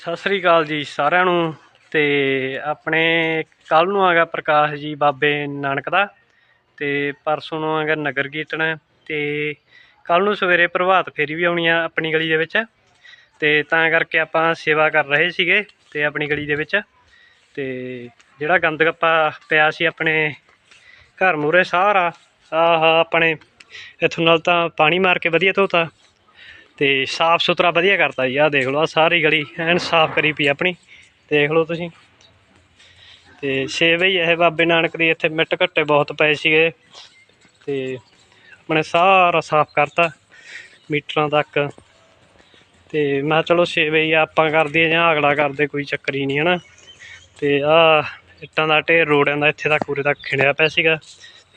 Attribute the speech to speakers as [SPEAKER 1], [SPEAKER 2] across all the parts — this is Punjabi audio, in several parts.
[SPEAKER 1] ਸਤਿ ਸ੍ਰੀ ਅਕਾਲ ਜੀ ਸਾਰਿਆਂ ਨੂੰ ਤੇ ਆਪਣੇ ਕੱਲ ਨੂੰ ਆਗਾ ਪ੍ਰਕਾਸ਼ ਜੀ ਬਾਬੇ ਨਾਨਕ ਦਾ ਤੇ ਪਰਸੋਂ ਨੂੰ ਆਗਾ ਨਗਰ ਕੀਰਤਨ ਤੇ ਕੱਲ ਨੂੰ ਸਵੇਰੇ ਪ੍ਰਭਾਤ ਫੇਰੀ ਵੀ ਆਉਣੀ ਆ ਆਪਣੀ ਗਲੀ ਦੇ ਵਿੱਚ ਤੇ ਤਾਂ ਕਰਕੇ ਆਪਾਂ ਸੇਵਾ ਕਰ ਰਹੇ ਸੀਗੇ ਤੇ ਆਪਣੀ ਗਲੀ ਦੇ ਵਿੱਚ ਤੇ ਜਿਹੜਾ ਗੰਦ ਗੱਪਾ ਪਿਆ ਸੀ ਆਪਣੇ ਘਰ ਮੂਰੇ ਸਾਰਾ, ਆਹ ਆਪਣੇ, ਇੱਥੋਂ ਨਾਲ ਤਾਂ ਪਾਣੀ ਮਾਰ ਕੇ ਵਧੀਆ ਧੋਤਾ। ਤੇ ਸਾਫ਼ ਸੁਥਰਾ ਵਧੀਆ ਕਰਤਾ ਜੀ, ਆਹ ਦੇਖ ਲਓ ਆ ਸਾਰੀ ਗਲੀ ਐਨ ਸਾਫ਼ ਕਰੀ ਪਈ ਆਪਣੀ, ਦੇਖ ਲਓ ਤੁਸੀਂ। ਤੇ ਛੇ ਵਈ ਇਹ ਬਾਬੇ ਨਾਨਕ ਦੀ ਇੱਥੇ ਮਿੱਟ ਘੱਟੇ ਬਹੁਤ ਪਏ ਸੀਗੇ। ਤੇ ਆਪਣੇ ਸਾਰਾ ਸਾਫ਼ ਕਰਤਾ, ਮੀਟਰਾਂ ਤੱਕ। ਤੇ ਮੈਂ ਕਿਹਾ ਚਲੋ ਛੇ ਵਈ ਆਪਾਂ ਕਰਦੇ ਜਾਂ ਅਗਲਾ ਕਰਦੇ ਕੋਈ ਚੱਕਰ ਹੀ ਨਹੀਂ, ਹਨਾ। ਤੇ ਆ ਇੱਟਾਂ ਦਾ ਢੇਰ ਰੋੜਿਆਂ ਦਾ ਇੱਥੇ ਤੱਕ ਉਰੇ ਤੱਕ ਖਿੰਡਿਆ ਪਿਆ ਸੀਗਾ,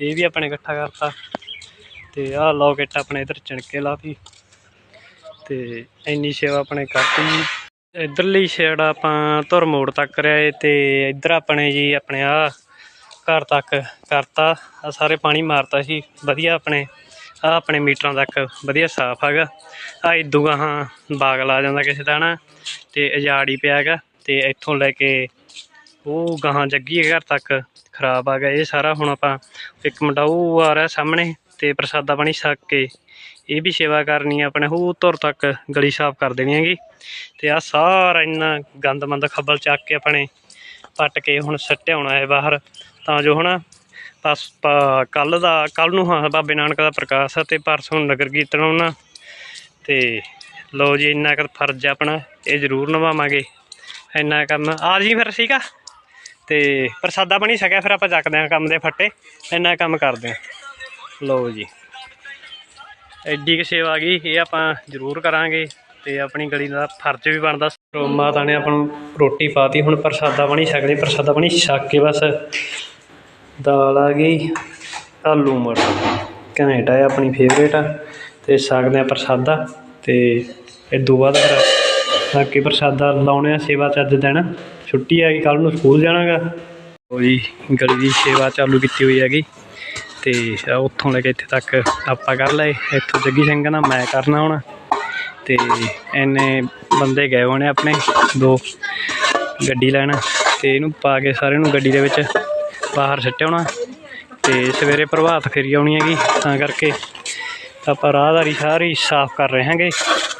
[SPEAKER 1] ਇਹ ਵੀ ਆਪਣੇ ਇਕੱਠਾ ਕਰਤਾ। ਤੇ ਆਹ ਲੋਕ ਇੱਟ ਆਪਣੇ ਇਧਰ ਚਿਣਕੇ ਲਾਤੀ। ਤੇ ਇੰਨੀ ਸੇਵਾ ਆਪਣੇ ਕਰਤੀ ਜੀ। ਇਧਰਲੀ ਸਾਈਡ ਆਪਾਂ ਧੁਰ ਮੋੜ ਤੱਕ ਕਰਿਆ ਤੇ ਇਧਰ ਆਪਣੇ ਜੀ ਆਪਣੇ ਆ ਘਰ ਤੱਕ ਕਰਤਾ। ਆ ਸਾਰੇ ਪਾਣੀ ਮਾਰਤਾ ਸੀ। ਵਧੀਆ ਆਪਣੇ, ਆ ਆਪਣੇ ਮੀਟਰਾਂ ਤੱਕ ਵਧੀਆ ਸਾਫ਼ ਹੈਗਾ। ਆ ਇਦੂ ਗਾਹਾਂ ਬਾਗ ਲਾ ਜਾਂਦਾ ਕਿਸੇ ਦਾ ਨਾ, ਤੇ ਉਜਾੜ ਹੀ ਪਿਆ ਹੈਗਾ ਤੇ ਇੱਥੋਂ ਲੈ ਕੇ ਉਹ ਗਾਹਾਂ ਜੱਗੀ ਘਰ ਤੱਕ ਖਰਾਬ ਆ ਗਿਆ। ਇਹ ਸਾਰਾ ਹੁਣ ਆਪਾਂ ਇੱਕ ਮੁੰਡਾ ਆ ਰਿਹਾ ਸਾਹਮਣੇ। ਤੇ ਪ੍ਰਸਾਦਾ ਪਾਣੀ ਛਕ ਕੇ ਇਹ ਵੀ ਸੇਵਾ ਕਰਨੀ ਆ ਆਪਣੇ ਉਹ ਧੁਰ ਤੱਕ ਗਲੀ ਸਾਫ਼ ਕਰ ਦੇਣੀ ਹੈਗੀ। ਤੇ ਆ ਸਾਰਾ ਇੰਨਾ ਗੰਦ ਮੰਦ ਖੱਬਲ ਚੱਕ ਕੇ ਆਪਣੇ ਪੱਟ ਕੇ ਹੁਣ ਸੱਟਿਆਉਣਾ ਹੈ ਬਾਹਰ। ਤਾਂ ਜੋ ਹਨਾ ਬਸ ਕੱਲ ਦਾ ਕੱਲ ਨੂੰ ਹਾਂ ਬਾਬੇ ਨਾਨਕ ਦਾ ਪ੍ਰਕਾਸ਼ ਆ ਤੇ ਪਰਸੋਂ ਨੂੰ ਨਗਰ ਕੀਰਤਨ ਆਉਣਾ। ਤੇ ਲੋ ਜੀ ਇੰਨਾ ਕੁ ਫਰਜ਼ ਆ ਆਪਣਾ, ਇਹ ਜ਼ਰੂਰ ਨਿਭਾਵਾਂਗੇ। ਇੰਨਾ ਕੰਮ ਆ ਜੀ ਫਿਰ ਠੀਕ ਆ। ਤੇ ਪ੍ਰਸਾਦਾ ਬਣੀ ਸਕਿਆ ਫਿਰ ਆਪਾਂ ਚੱਕਦੇ ਹਾਂ ਕੰਮ ਦੇ ਫੱਟੇ। ਇੰਨਾ ਕੰਮ ਕਰਦੇ ਹਾਂ। ਲਓ ਜੀ। ਐਡੀ ਕਿ ਸੇਵਾ ਗਈ, ਇਹ ਆਪਾਂ ਜ਼ਰੂਰ ਕਰਾਂਗੇ ਤੇ ਆਪਣੀ ਗਲੀ ਦਾ ਫਰਜ਼ ਵੀ ਬਣਦਾ। ਮਾਤਾ ਨੇ ਆਪਾਂ ਨੂੰ ਰੋਟੀ ਪਾਤੀ, ਹੁਣ ਪ੍ਰਸਾਦਾ ਬਣੀ ਸਕਦੇ ਪ੍ਰਸਾਦਾ ਬਣੀ ਛੱਕ ਕੇ ਬਸ ਦਾਲ ਆ ਗਈ, ਆਲੂ ਮਟਰ। ਘੈਂਟ ਆ ਆਪਣੀ ਫੇਵਰੇਟ ਆ। ਤੇ ਸਕਦੇ ਆ ਪ੍ਰਸਾਦਾ ਤੇ ਇਹ ਤੋਂ ਬਾਅਦ ਫਿਰ ਬਾਕੀ ਪ੍ਰਸਾਦਾ ਲਾਉਣੇ ਆ ਸੇਵਾ ਚ ਅੱਜ ਦਿਨ। ਛੁੱਟੀ ਆ ਗਈ ਕੱਲ ਨੂੰ ਸਕੂਲ ਜਾਣਾਗਾ। ਉਹ ਜੀ, ਗਲੀ ਦੀ ਸੇਵਾ ਚਾਲੂ ਕੀਤੀ ਹੋਈ ਹੈਗੀ। ਤੇ ਉੱਥੋਂ ਲੈ ਕੇ ਇੱਥੇ ਤੱਕ ਆਪਾਂ ਕਰ ਲਏ। ਇੱਥੋਂ ਜੱਗੀ ਸਿੰਘ ਨਾਲ ਮੈਂ ਕਰਨਾ ਹੁਣ। ਤੇ ਐਨੇ ਬੰਦੇ ਗਏ ਹੋਣੇ ਆਪਣੇ, ਦੋ ਗੱਡੀ ਲੈਣ। ਤੇ ਇਹਨੂੰ ਪਾ ਕੇ ਸਾਰਿਆਂ ਨੂੰ ਗੱਡੀ ਦੇ ਵਿੱਚ ਬਾਹਰ ਸੱਟਿਆ ਹੋਣਾ। ਤੇ ਸਵੇਰੇ ਪ੍ਰਭਾਤ ਫੇਰੀ ਆਉਣੀ ਹੈਗੀ, ਤਾਂ ਕਰਕੇ ਆਪਾਂ ਰਾਹਦਾਰੀ ਸਾਰੀ ਸਾਫ਼ ਕਰ ਰਹੇ ਹਾਂਗੇ।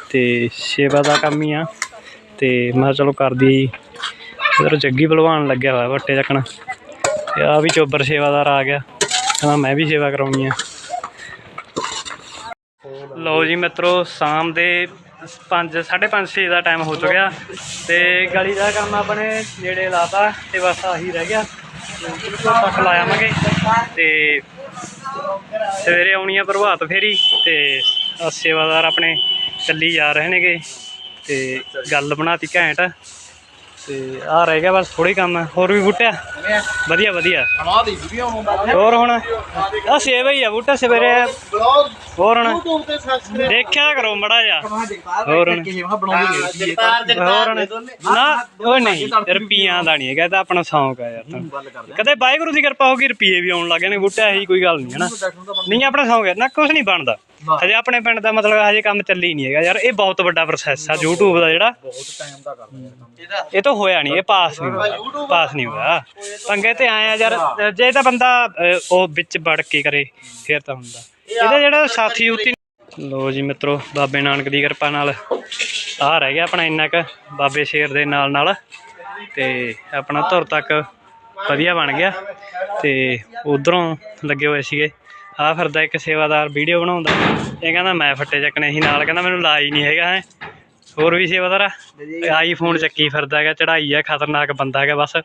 [SPEAKER 1] ਤੇ ਸੇਵਾ ਦਾ ਕੰਮ ਹੀ ਆ। ਤੇ ਮੈਂ ਚਲੋ ਕਰਦੀ ਇਧਰ ਜੱਗੀ ਭਲਵਾਨ ਲੱਗਿਆ ਹੋਇਆ, ਵੱਟੇ ਚੱਕਣ। ਤੇ ਆ ਵੀ ਚੋਬਰ ਸੇਵਾਦਾਰ ਆ। ਗਿਆ ਕਹਿੰਦਾ ਮੈਂ ਵੀ ਸੇਵਾ ਕਰਾਉਣੀ ਆ। ਲਓ ਜੀ ਮਿੱਤਰੋ, ਸ਼ਾਮ ਦੇ 5 5:30 6 ਦਾ ਟਾਈਮ ਹੋ ਚੁੱਕਿਆ ਤੇ ਗਲੀ ਦਾ ਕੰਮ ਆਪਣੇ ਨੇੜੇ ਲਾਤਾ ਤੇ ਬਸ ਆਹੀ ਰਹਿ ਗਿਆ। ਤੱਕ ਲਾਇਆਵਾਂਗੇ ਤੇ ਸਵੇਰੇ ਆਉਣੀ ਆ ਪ੍ਰਭਾਤ ਫੇਰੀ ਤੇ ਸੇਵਾਦਾਰ ਆਪਣੇ ਚੱਲੀ ਜਾ ਰਹੇ ਨੇਗੇ ਤੇ ਗੱਲ ਬਣਾਤੀ ਘੈਂਟ। ਤੇ ਆ ਰਹਿ ਗਿਆ ਬਸ ਥੋੜੀ ਕੰਮ ਹੈ। ਹੋਰ ਵੀ ਬੂਟਿਆ ਵਧੀਆ ਵਧੀਆ। ਹੋਰ ਹੁਣ? ਆ ਸੇਵਾ ਹੀ ਆ ਬੂਟਾ, ਸਵੇਰੇ। ਹੋਰ ਹੁਣ? ਦੇਖਿਆ ਕਰੋ ਮੜਾ ਜਾ ਹੋਰ ਹੁਣ? ਹੋਰ ਨਾ ਉਹ ਨਹੀਂ, ਰੁਪਈਆਂ ਦਾ ਨਹੀਂ ਹੈਗਾ ਤਾਂ ਆਪਣਾ ਸ਼ੌਂਕ ਆ ਯਾਰ ਕਦੇ ਵਾਹਿਗੁਰੂ ਦੀ ਕਿਰਪਾ ਹੋ ਗਈ ਰੁਪਈਏ ਵੀ ਆਉਣ ਲੱਗੇ ਨੇ ਬੂਟਾ ਇਹੀ ਕੋਈ ਗੱਲ ਨਹੀਂ ਨਾ। ਨਹੀਂ, ਆਪਣਾ ਸ਼ੌਂਕ ਹੈ, ਨਾ ਕੁਝ ਨਹੀਂ ਬਣਦਾ। ਹਜੇ ਆਪਣੇ ਪਿੰਡ ਦਾ ਮਤਲਬ ਹਜੇ ਕੰਮ ਚੱਲੀ ਨਹੀਂ ਹੈਗਾ ਯਾਰ ਇਹ ਬਹੁਤ ਵੱਡਾ ਪ੍ਰੋਸੈਸ ਆ YouTube ਦਾ ਜਿਹੜਾ।
[SPEAKER 2] ਬਹੁਤ ਟਾਈਮ ਦਾ ਕਰਦੇ ਇਹਦਾ?
[SPEAKER 1] ਇਹ ਤਾਂ ਹੋਇਆ ਨਹੀਂ ਇਹ ਪਾਸ ਨਹੀਂ ਹੋਇਆ। ਪਾਸ ਨਹੀਂ ਹੋਇਆ। ਪੰਗੇ ਤੇ ਆਏ ਆ ਯਾਰ ਜੇ ਤਾਂ ਬੰਦਾ ਉਹ ਵਿੱਚ ਵੜ ਕੇ ਕਰੇ ਫਿਰ ਤਾਂ ਹੁੰਦਾ। ਇਹਦਾ ਜਿਹੜਾ ਸਾਥੀ ਉਤੀ ਲੋ ਜੀ ਮਿੱਤਰੋ ਬਾਬੇ ਨਾਨਕ ਦੀ ਕਿਰਪਾ ਨਾਲ ਆ ਰਹਿ ਗਿਆ ਆਪਣਾ ਇੰਨਾ ਕ ਬਾਬੇ ਸ਼ੇਰ ਦੇ ਨਾਲ ਨਾਲ। ਤੇ ਆਪਣਾ ਧੁਰ ਤੱਕ ਵਧੀਆ ਬਣ ਗਿਆ। ਤੇ ਉਧਰੋਂ ਲੱਗੇ ਹੋਏ ਸੀਗੇ ਆ ਫਿਰਦਾ ਇੱਕ ਸੇਵਾਦਾਰ ਵੀਡੀਓ ਬਣਾਉਂਦਾ। ਇਹ ਕਹਿੰਦਾ ਮੈਂ ਫੱਟੇ ਚੱਕਣੇ ਸੀ ਨਾਲ ਕਹਿੰਦਾ ਮੈਨੂੰ ਲਾ ਹੀ ਨਹੀਂ ਹੈਗਾ ਹੈ। ਹੋਰ ਵੀ ਸੇਵਾਦਾਰ ਆ? ਆਈਫੋਨ ਚੱਕੀ ਫਿਰਦਾ ਹੈਗਾ ਚੜਾਈ ਹੈ ਖਤਰਨਾਕ ਬੰਦਾ ਹੈਗਾ ਬਸ।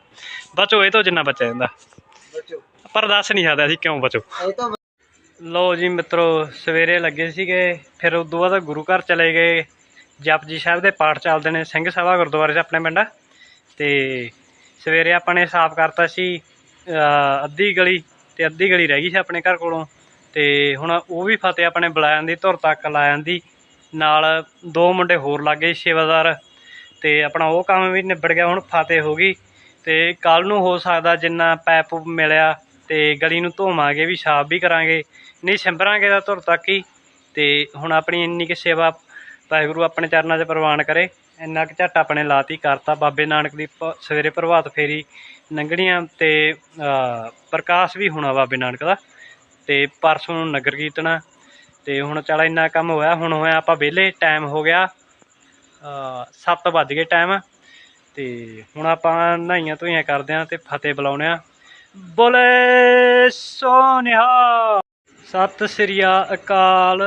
[SPEAKER 1] ਬਚੋ ਇਹ ਤੋਂ ਜਿੰਨਾ ਬਚਿਆ ਜਾਂਦਾ। ਪਰ ਦੱਸ ਨਹੀਂ ਸਕਦਾ ਅਸੀਂ ਕਿਉਂ ਬਚੋ।
[SPEAKER 2] ਤਾਂ
[SPEAKER 1] ਲੋ ਜੀ ਮਿੱਤਰੋ ਸਵੇਰੇ ਲੱਗੇ ਸੀਗੇ ਫਿਰ ਉਦੋਂ ਬਾਅਦ ਗੁਰੂ ਘਰ ਚਲੇ ਗਏ। ਜਪਜੀ ਸਾਹਿਬ ਦੇ ਪਾਠ ਚੱਲਦੇ ਨੇ ਸਿੰਘ ਸਭਾ ਗੁਰਦੁਆਰੇ 'ਚ ਆਪਣੇ ਪਿੰਡ। ਤੇ ਸਵੇਰੇ ਆਪਾਂ ਨੇ ਸਾਫ਼ ਕਰਤਾ ਸੀ ਅੱਧੀ ਗਲੀ ਤੇ ਅੱਧੀ ਗਲੀ ਰਹਿ ਗਈ ਸੀ ਆਪਣੇ ਘਰ ਕੋਲੋਂ। ਤੇ ਹੁਣ ਉਹ ਵੀ ਫਤਿਹ ਆਪਣੇ ਬੁਲਾਇਆਂ ਦੀ, ਧੁਰ ਤੱਕ ਲਾਇਆਂ ਦੀ। ਨਾਲ ਦੋ ਮੁੰਡੇ ਹੋਰ ਲੱਗ ਗਏ ਸੇਵਾਦਾਰ ਤੇ ਆਪਣਾ ਉਹ ਕੰਮ ਵੀ ਨਿਬੜ ਗਿਆ, ਹੁਣ ਫਤਿਹ ਹੋ ਗਈ। ਤੇ ਕੱਲ ਨੂੰ ਹੋ ਸਕਦਾ ਜਿੰਨਾ ਪੈਪ ਮਿਲਿਆ ਤੇ ਗਲੀ ਨੂੰ ਧੋਵਾਂਗੇ ਵੀ ਸਾਫ਼ ਵੀ ਕਰਾਂਗੇ। ਨਹੀਂ ਸਿੰਬਰਾਂਗੇ ਤਾਂ ਧੁਰ ਤੱਕ ਹੀ। ਤੇ ਹੁਣ ਆਪਣੀ ਇੰਨੀ ਕਿ ਸੇਵਾ ਵਾਹਿਗੁਰੂ ਆਪਣੇ ਚਰਨਾਂ 'ਚ ਪ੍ਰਵਾਨ ਕਰੇ। ਇੰਨਾ ਕੁ ਝੱਟ ਆਪਣੇ ਲਾਤੀ ਕਰਤਾ। ਬਾਬੇ ਨਾਨਕ ਦੀ ਪ- ਸਵੇਰੇ ਪ੍ਰਭਾਤ ਫੇਰੀ ਲੰਘਣੀਆਂ ਤੇ ਪ੍ਰਕਾਸ਼ ਵੀ ਹੋਣਾ ਬਾਬੇ ਨਾਨਕ ਦਾ। ਤੇ ਪਰਸੋਂ ਨੂੰ ਨਗਰ ਕੀਰਤਨ ਆ। ਤੇ ਹੁਣ ਚੱਲ ਇੰਨਾ ਕੰਮ ਹੋਇਆ, ਹੁਣ ਹੋਇਆ ਆਪਾਂ ਵਿਹਲੇ ਟਾਈਮ ਹੋ ਗਿਆ 7 ਵੱਜ ਗਏ ਟਾਈਮ ਤੇ ਹੁਣ ਆਪਾਂ ਨਹਾਈਆਂ ਧੋਈਆਂ ਕਰਦੇ ਆਂ ਤੇ ਫਤਿਹ ਬੁਲਾਉਣੇ ਆ। ਬੋਲੇ ਸੋਨਿਹਾ ਸਤਿ ਸ੍ਰੀ ਅਕਾਲ।